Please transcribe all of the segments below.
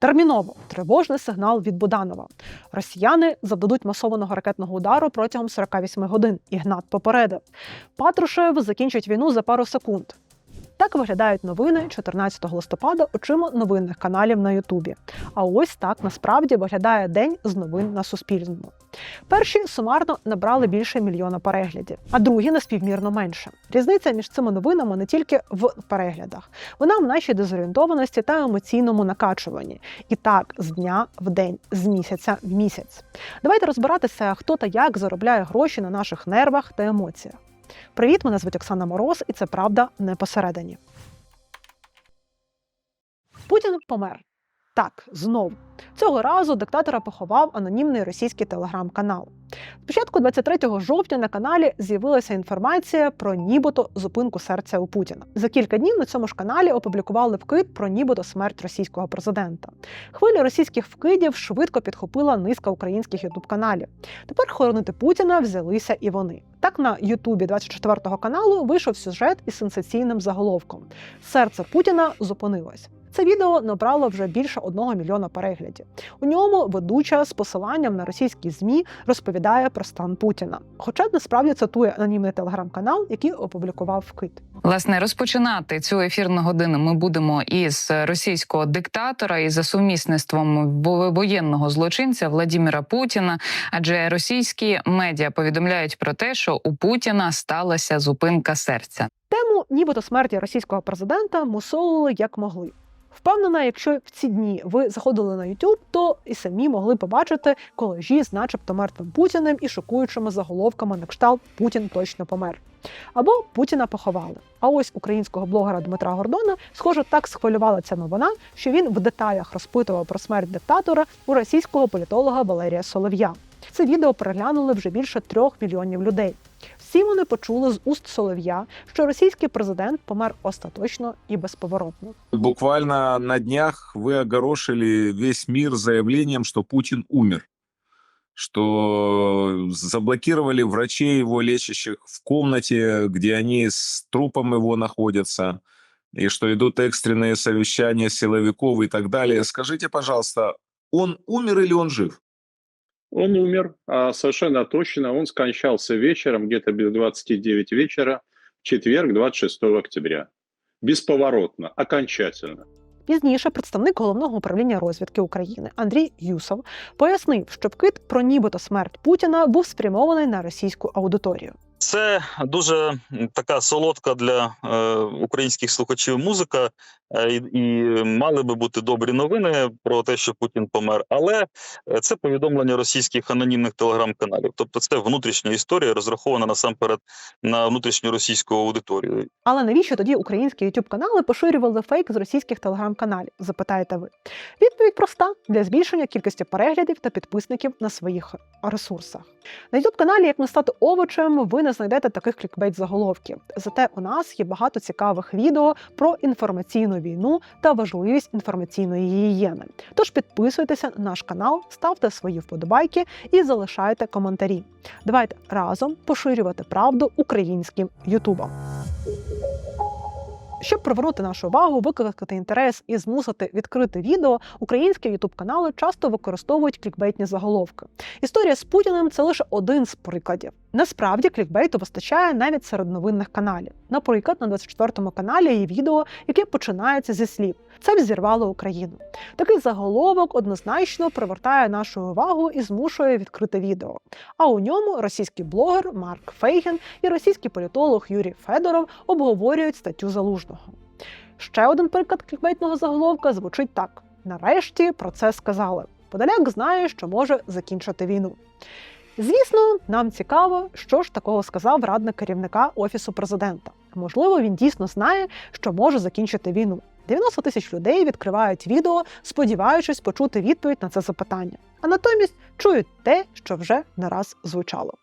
Терміново тривожний сигнал від Буданова. Росіяни завдадуть масованого ракетного удару протягом 48 годин. Ігнат попередив. Патрушев закінчить війну за пару секунд. Так виглядають новини 14 листопада очима новинних каналів на Ютубі. А ось так насправді виглядає день з новин на Суспільному. Перші сумарно набрали більше мільйона переглядів, а другі неспівмірно менше. Різниця між цими новинами не тільки в переглядах, вона в нашій дезорієнтованості та емоційному накачуванні. І так з дня в день, з місяця в місяць. Давайте розбиратися, хто та як заробляє гроші на наших нервах та емоціях. Привіт, мене звуть Оксана Мороз, і це правда не посередині. Путін помер. Так, знов. Цього разу диктатора поховав анонімний російський телеграм-канал. Спочатку 23 жовтня на каналі з'явилася інформація про нібито зупинку серця у Путіна. За кілька днів на цьому ж каналі опублікували вкид про нібито смерть російського президента. Хвиля російських вкидів швидко підхопила низка українських ютуб-каналів. Тепер хоронити Путіна взялися і вони. Так на Ютубі 24 каналу вийшов сюжет із сенсаційним заголовком: Серце Путіна зупинилось. Це відео набрало вже більше одного мільйона переглядів. У ньому ведуча з посиланням на російські змі розповідає про стан Путіна. Хоча насправді цитує анонімний телеграм-канал, який опублікував вкид. Власне, розпочинати цю ефірну годину ми будемо із російського диктатора і за сумісництвом во- воєнного злочинця Владіміра Путіна. Адже російські медіа повідомляють про те, що у Путіна сталася зупинка серця. Тему нібито смерті російського президента мусолили як могли. Впевнена, якщо в ці дні ви заходили на YouTube, то і самі могли побачити колежі з начебто мертвим Путіним і шокуючими заголовками на кшталт Путін точно помер. Або Путіна поховали. А ось українського блогера Дмитра Гордона, схоже, так схвилювала ця новина, що він в деталях розпитував про смерть диктатора у російського політолога Валерія Солов'я. Це відео переглянули вже більше трьох мільйонів людей. Всі вони почули з уст Солов'я, що російський президент помер остаточно і безповоротно. Буквально на днях вы огорошили весь мир заявлением, что Путин умер, что заблокировали врачей его лечащих в комнате, где они с трупом его находятся, и что идут экстренные совещания силовиков и так далее. Скажите, пожалуйста, он умер или он жив? Он умер, а совершенно точно. Он скончался вечером, где-то без 29 вечера, в четверг, 26 октября. Безповоротно, окончательно. Пізніше представник головного управління розвідки України Андрій Юсов пояснив, що вкид про нібито смерть Путіна був спрямований на російську аудиторію. Це дуже така солодка для е, українських слухачів музика, е, і, мали би бути добрі новини про те, що Путін помер. Але е, це повідомлення російських анонімних телеграм-каналів. Тобто, це внутрішня історія, розрахована насамперед на внутрішню російську аудиторію. Але навіщо тоді українські youtube канали поширювали фейк з російських телеграм-каналів? Запитаєте ви. Відповідь проста для збільшення кількості переглядів та підписників на своїх ресурсах. На youtube каналі Як не стати овочем, ви не знайдете таких клікбейт заголовків. Зате у нас є багато цікавих відео про інформаційну війну та важливість інформаційної гігієни. Тож підписуйтеся на наш канал, ставте свої вподобайки і залишайте коментарі. Давайте разом поширювати правду українським ютубом. Щоб привернути нашу увагу, викликати інтерес і змусити відкрити відео, українські ютуб канали часто використовують клікбейтні заголовки. Історія з Путіним це лише один з прикладів. Насправді клікбейту вистачає навіть серед новинних каналів. Наприклад, на 24-му каналі є відео, яке починається зі слів Це взірвало Україну. Такий заголовок однозначно привертає нашу увагу і змушує відкрити відео. А у ньому російський блогер Марк Фейген і російський політолог Юрій Федоров обговорюють статтю залужного. Ще один приклад клікбейтного заголовка звучить так: нарешті про це сказали. Подоляк знає, що може закінчити війну. Звісно, нам цікаво, що ж такого сказав радник керівника офісу президента. Можливо, він дійсно знає, що може закінчити війну. 90 тисяч людей відкривають відео, сподіваючись почути відповідь на це запитання, а натомість чують те, що вже не раз звучало.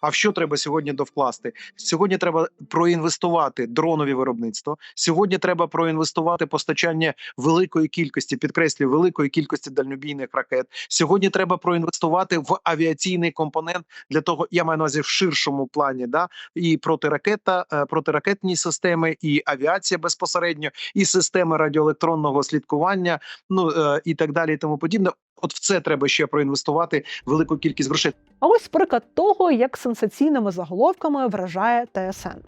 А в що треба сьогодні довкласти? Сьогодні треба проінвестувати дронові виробництво. Сьогодні треба проінвестувати постачання великої кількості, підкреслюю, великої кількості дальнобійних ракет. Сьогодні треба проінвестувати в авіаційний компонент для того, я маю на увазі в ширшому плані, да і протиракета, е, протиракетні системи, і авіація безпосередньо, і системи радіоелектронного слідкування, ну е, і так далі, і тому подібне. От в це треба ще проінвестувати велику кількість грошей. А ось приклад того, як сенсаційними заголовками вражає ТСН.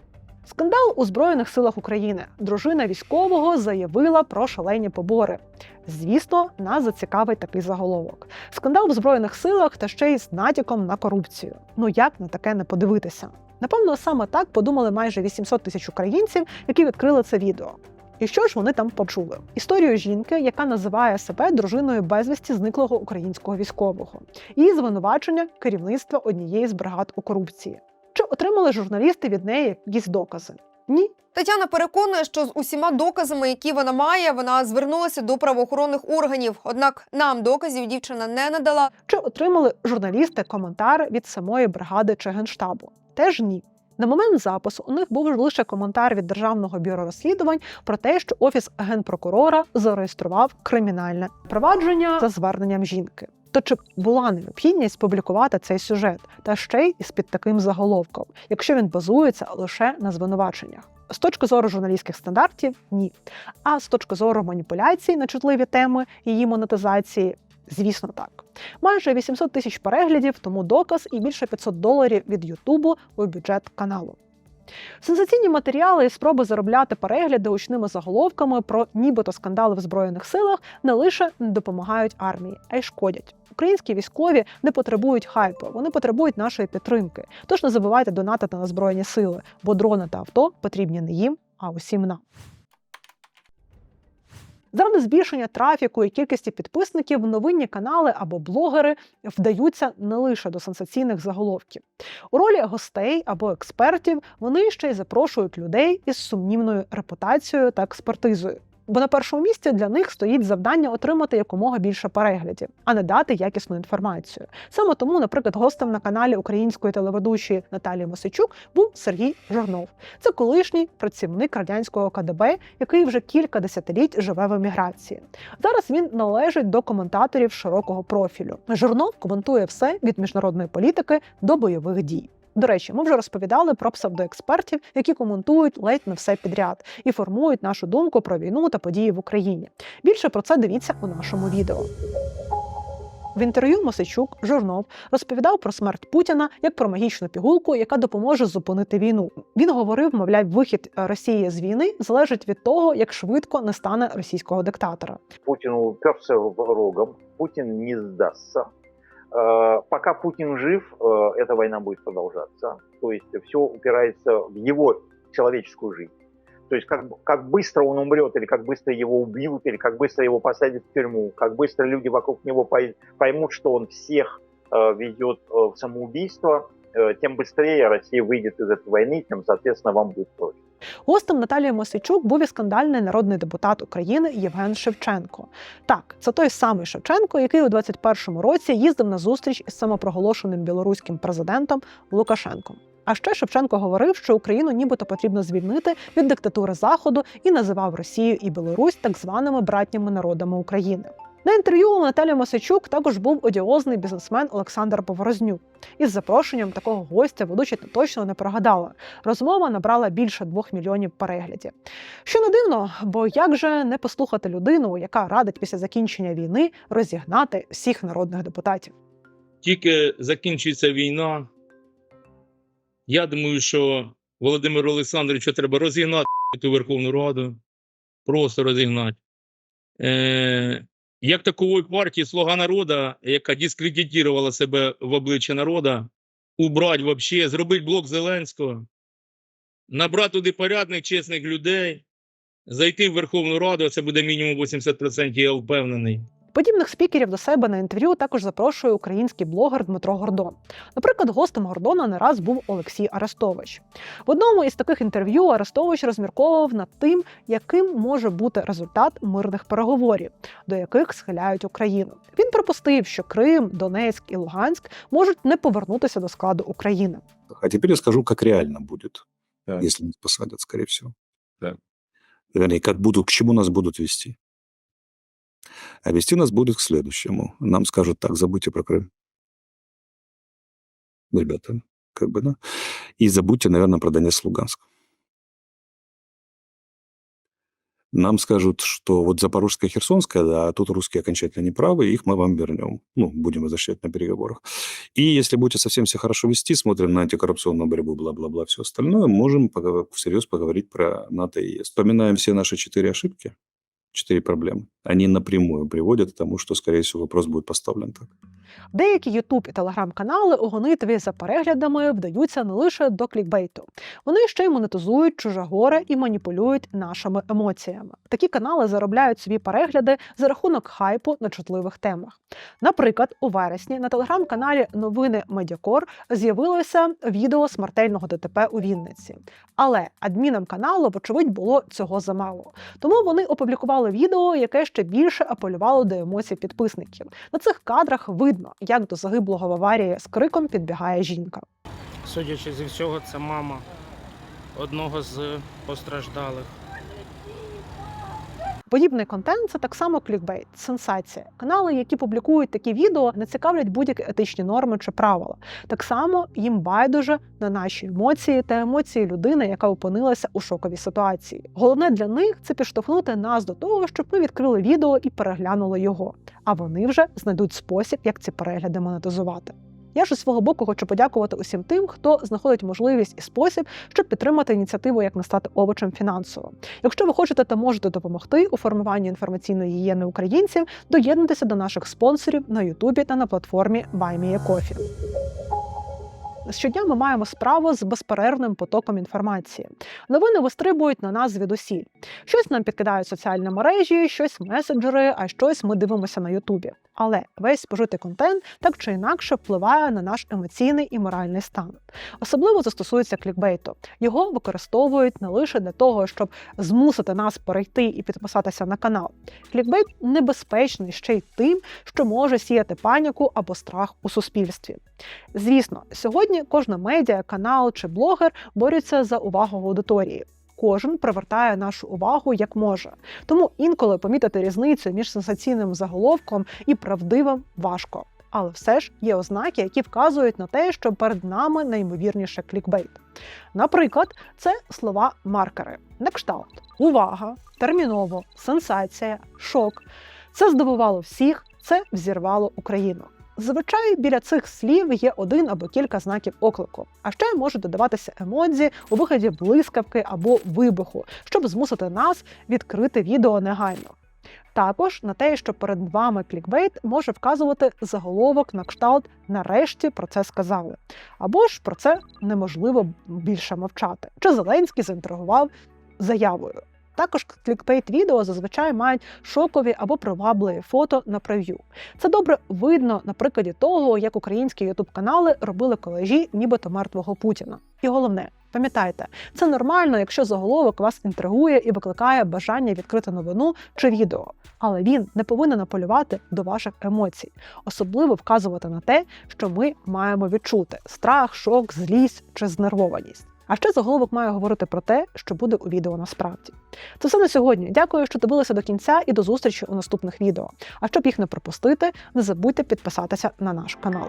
Скандал у Збройних силах України. Дружина військового заявила про шалені побори. Звісно, нас зацікавить такий заголовок. Скандал в збройних силах та ще й з натяком на корупцію. Ну як на таке не подивитися? Напевно, саме так подумали майже 800 тисяч українців, які відкрили це відео. І що ж вони там почули? Історію жінки, яка називає себе дружиною безвісті зниклого українського військового, і звинувачення керівництва однієї з бригад у корупції. Чи отримали журналісти від неї якісь докази? Ні, Тетяна переконує, що з усіма доказами, які вона має, вона звернулася до правоохоронних органів. Однак нам доказів дівчина не надала. Чи отримали журналісти коментар від самої бригади чи генштабу? Теж ні. На момент запису у них був лише коментар від Державного бюро розслідувань про те, що офіс генпрокурора зареєстрував кримінальне провадження за зверненням жінки. То чи була необхідність публікувати цей сюжет та ще й із під таким заголовком, якщо він базується лише на звинуваченнях? З точки зору журналістських стандартів ні. А з точки зору маніпуляцій на чутливі теми її монетизації, звісно, так. Майже 800 тисяч переглядів, тому доказ і більше 500 доларів від Ютубу у бюджет каналу. Сенсаційні матеріали і спроби заробляти перегляди гучними заголовками про нібито скандали в збройних силах не лише не допомагають армії, а й шкодять. Українські військові не потребують хайпу, вони потребують нашої підтримки. Тож не забувайте донатити на збройні сили, бо дрони та авто потрібні не їм, а усім нам. Заради збільшення трафіку і кількості підписників новинні канали або блогери вдаються не лише до сенсаційних заголовків. У ролі гостей або експертів вони ще й запрошують людей із сумнівною репутацією та експертизою. Бо на першому місці для них стоїть завдання отримати якомога більше переглядів, а не дати якісну інформацію. Саме тому, наприклад, гостем на каналі української телеведучої Наталії Мосичук був Сергій Жорнов. Це колишній працівник радянського КДБ, який вже кілька десятиліть живе в еміграції. Зараз він належить до коментаторів широкого профілю. Журнов коментує все від міжнародної політики до бойових дій. До речі, ми вже розповідали про псевдоекспертів, які коментують ледь не все підряд і формують нашу думку про війну та події в Україні. Більше про це дивіться у нашому відео. В інтерв'ю Мосичук Журнов розповідав про смерть Путіна як про магічну пігулку, яка допоможе зупинити війну. Він говорив, мовляв, вихід Росії з війни залежить від того, як швидко не стане російського диктатора. Путин уперся рогом, Путин не сдастся. Э, Пока Путин жив, э, эта война будет продолжаться. То есть все упирается в его человеческую жизнь. То есть как, как быстро он умрет, или как быстро его убьют, или как быстро его посадят в тюрьму, как быстро люди вокруг него пой- поймут, что он всех э, ведет в самоубийство, тем быстрее Россия выйдет из этой войны, тем, соответственно, вам будет проще. Гостем Наталії Мосичук був і скандальний народний депутат України Євген Шевченко. Так, це той самий Шевченко, який у 21-му році їздив на зустріч із самопроголошеним білоруським президентом Лукашенком. А ще Шевченко говорив, що Україну нібито потрібно звільнити від диктатури Заходу і називав Росію і Білорусь так званими братніми народами України. На інтерв'ю у Наталі Мосичук також був одіозний бізнесмен Олександр Поворознюк. Із запрошенням такого гостя ведуча точно не прогадала. Розмова набрала більше двох мільйонів переглядів. Що не дивно, бо як же не послухати людину, яка радить після закінчення війни розігнати всіх народних депутатів? тільки закінчується війна. Я думаю, що Володимиру Олександровичу треба розігнати ту Верховну Раду. Просто розігнати. Е, як такової партії Слуга народу, яка дискредитувала себе в обличчя народу, убрати взагалі, зробити блок Зеленського, набрати туди порядних, чесних людей, зайти в Верховну Раду, це буде мінімум 80%, я впевнений. Подібних спікерів до себе на інтерв'ю також запрошує український блогер Дмитро Гордон. Наприклад, гостем Гордона не раз був Олексій Арестович. В одному із таких інтерв'ю Арестович розмірковував над тим, яким може бути результат мирних переговорів, до яких схиляють Україну. Він припустив, що Крим, Донецьк і Луганськ можуть не повернутися до складу України. А теперь я скажу, как реально будет, Так. если нас посадят, скорее. Так. Вернее, как буду, к чему нас будут вести. А вести нас будут к следующему. Нам скажут, так, забудьте про Крым. Ребята, как бы, да. И забудьте, наверное, про Донецк, Луганск. Нам скажут, что вот Запорожская, Херсонская, да, тут русские окончательно неправы, их мы вам вернем. Ну, будем возвращать на переговорах. И если будете совсем все хорошо вести, смотрим на антикоррупционную борьбу, бла-бла-бла, все остальное, можем пого- всерьез поговорить про НАТО и ЕС. Вспоминаем все наши четыре ошибки, четыре проблемы. Они напрямую приводят к тому, что, скорее всего, вопрос будет поставлен так. Деякі Ютуб і телеграм-канали у гонитві за переглядами вдаються не лише до клікбейту. Вони ще й монетизують чуже горе і маніпулюють нашими емоціями. Такі канали заробляють собі перегляди за рахунок хайпу на чутливих темах. Наприклад, у вересні на телеграм-каналі Новини Медіакор з'явилося відео смертельного ДТП у Вінниці. Але адмінам каналу, вочевидь, було цього замало. Тому вони опублікували відео, яке ще більше апелювало до емоцій підписників. На цих кадрах видно, як до загиблого в аварії з криком підбігає жінка. Судячи зі всього, це мама одного з постраждалих. Подібний контент це так само клікбейт, сенсація. Канали, які публікують такі відео, не цікавлять будь-які етичні норми чи правила. Так само їм байдуже на наші емоції та емоції людини, яка опинилася у шоковій ситуації. Головне для них це підштовхнути нас до того, щоб ми відкрили відео і переглянули його. А вони вже знайдуть спосіб, як ці перегляди монетизувати. Я ж зі свого боку хочу подякувати усім тим, хто знаходить можливість і спосіб, щоб підтримати ініціативу, як не стати овочем фінансово. Якщо ви хочете та можете допомогти у формуванні інформаційної гігієни українців, доєднуйтеся до наших спонсорів на Ютубі та на платформі BuyMeACoffee. Щодня ми маємо справу з безперервним потоком інформації. Новини вистрибують на нас звідусіль. Щось нам підкидають соціальні мережі, щось меседжери, а щось ми дивимося на Ютубі. Але весь спожитий контент так чи інакше впливає на наш емоційний і моральний стан. Особливо це стосується клікбейту. Його використовують не лише для того, щоб змусити нас перейти і підписатися на канал. Клікбейт небезпечний ще й тим, що може сіяти паніку або страх у суспільстві. Звісно, сьогодні кожна медіа, канал чи блогер борються за увагу аудиторії. Кожен привертає нашу увагу як може. Тому інколи помітити різницю між сенсаційним заголовком і правдивим важко. Але все ж є ознаки, які вказують на те, що перед нами найімовірніше клікбейт. Наприклад, це слова маркери на кшталт, увага, терміново, сенсація, шок. Це здивувало всіх, це взірвало Україну. Зазвичай біля цих слів є один або кілька знаків оклику, а ще можуть додаватися емодзі у вигляді блискавки або вибуху, щоб змусити нас відкрити відео негайно. Також на те, що перед вами клікбейт може вказувати заголовок на кшталт нарешті про це сказали. Або ж про це неможливо більше мовчати. Чи Зеленський заінтригував заявою. Також клікбейт відео зазвичай мають шокові або привабливі фото на прев'ю. Це добре видно на прикладі того, як українські ютуб-канали робили колежі нібито мертвого Путіна. І головне, пам'ятайте, це нормально, якщо заголовок вас інтригує і викликає бажання відкрити новину чи відео. Але він не повинен апелювати до ваших емоцій, особливо вказувати на те, що ми маємо відчути страх, шок, злість чи знервованість. А ще заголовок має говорити про те, що буде у відео насправді. Це все на сьогодні. Дякую, що дивилися до кінця і до зустрічі у наступних відео. А щоб їх не пропустити, не забудьте підписатися на наш канал.